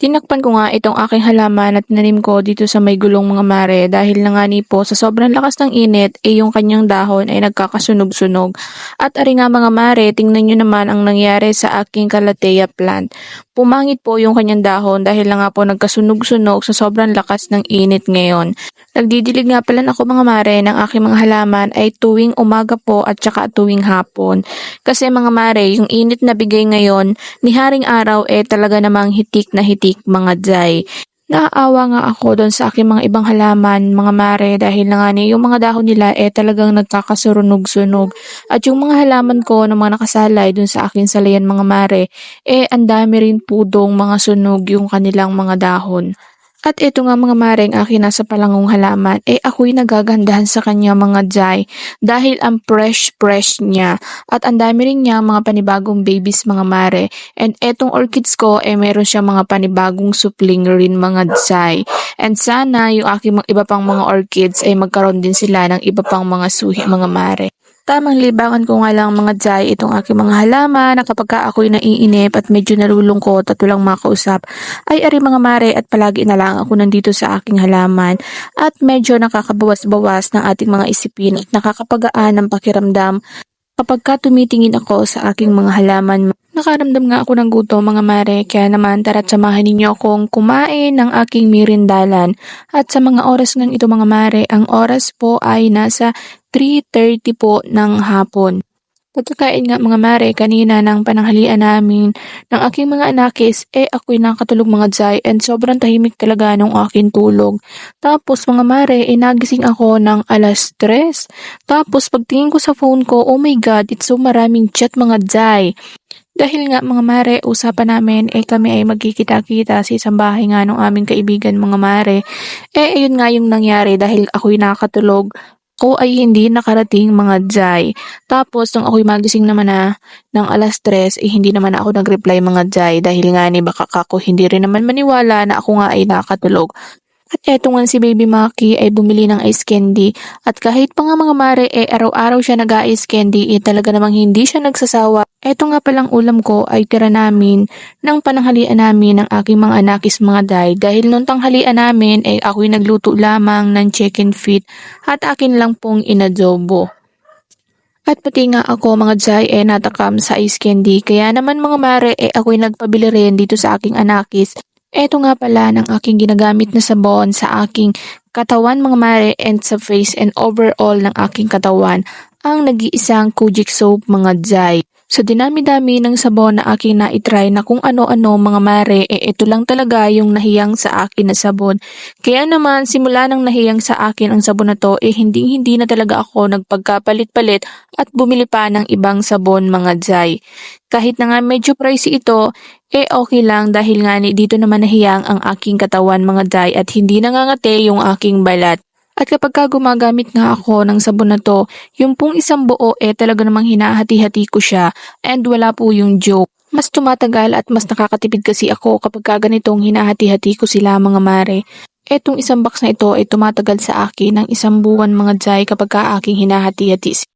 Tinakpan ko nga itong aking halaman at nanim ko dito sa may gulong mga mare dahil na nga ni po sa sobrang lakas ng init eh yung kanyang dahon ay nagkakasunog-sunog. At ari nga mga mare, tingnan nyo naman ang nangyari sa aking kalatea plant. Pumangit po yung kanyang dahon dahil na nga po nagkasunog-sunog sa sobrang lakas ng init ngayon. Nagdidilig nga pala ako mga mare ng aking mga halaman ay tuwing umaga po at saka tuwing hapon. Kasi mga mare, yung init na bigay ngayon ni Haring Araw eh talaga namang hitik na hitik mga jay. Naaawa nga ako doon sa aking mga ibang halaman, mga mare, dahil na nga ni yung mga dahon nila eh talagang nagkakasunog-sunog. At yung mga halaman ko na mga nakasalay doon sa aking salayan mga mare, eh ang dami rin po dong mga sunog yung kanilang mga dahon. At ito nga mga mare ang aking nasa palangong halaman, eh ako'y nagagandahan sa kanya mga jay dahil ang fresh-fresh niya at ang dami rin niya mga panibagong babies mga mare. And etong orchids ko, eh meron siya mga panibagong supling rin mga jay. And sana yung aking mga iba pang mga orchids ay magkaroon din sila ng iba pang mga suhi mga mare. Tamang libangan ko nga lang mga jay itong aking mga halaman na kapag ka ako'y naiinip at medyo nalulungkot at walang makausap ay ari mga mare at palagi na lang ako nandito sa aking halaman at medyo nakakabawas-bawas ng ating mga isipin at nakakapagaan ng pakiramdam kapag ka tumitingin ako sa aking mga halaman. Nakaramdam nga ako ng gutom mga mare kaya naman tara't samahan ninyo akong kumain ng aking mirindalan at sa mga oras ng ito mga mare ang oras po ay nasa 3.30 po ng hapon. Pagkakain nga mga mare kanina ng pananghalian namin ng aking mga anakis, eh ako'y nakatulog mga jay and sobrang tahimik talaga nung aking tulog. Tapos mga mare, eh ako ng alas 3. Tapos pagtingin ko sa phone ko, oh my god, it's so maraming chat mga jay. Dahil nga mga mare, usapan namin eh kami ay magkikita-kita sa isang bahay nga ng aming kaibigan mga mare. Eh ayun nga yung nangyari dahil ako'y nakatulog o ay hindi nakarating mga jay. Tapos, nung ako'y magising naman na ng alas 3, eh hindi naman ako nag-reply mga jay dahil nga ni baka ako hindi rin naman maniwala na ako nga ay nakatulog. At eto nga si Baby Maki ay bumili ng ice candy at kahit pa nga mga mare eh araw-araw siya nag-ice candy eh talaga namang hindi siya nagsasawa. Eto nga palang ulam ko ay tira namin ng pananghalian namin ng aking mga anakis mga day dahil nung tanghalian namin ay ako'y nagluto lamang ng chicken feet at akin lang pong inadobo. At pati nga ako mga jay eh natakam sa ice candy kaya naman mga mare eh ako'y nagpabili rin dito sa aking anakis Eto nga pala ng aking ginagamit na sabon sa aking katawan mga mare and sa face and overall ng aking katawan ang nag-iisang Kojic soap mga jay. Sa dinami-dami ng sabon na aking na-try na kung ano-ano mga mare, eh ito lang talaga yung nahiyang sa akin na sabon. Kaya naman, simula nang nahiyang sa akin ang sabon na to, eh hindi-hindi na talaga ako nagpagkapalit-palit at bumili pa ng ibang sabon mga jay. Kahit na nga medyo pricey ito, eh okay lang dahil nga dito naman nahiyang ang aking katawan mga jay at hindi nangangate yung aking balat. At kapag ka gumagamit nga ako ng sabon na to, yung pong isang buo eh talaga namang hinahati-hati ko siya and wala po yung joke. Mas tumatagal at mas nakakatipid kasi ako kapag ka ganitong hinahati-hati ko sila mga mare. Etong isang box na ito ay tumatagal sa akin ng isang buwan mga jay kapag ka aking hinahati-hati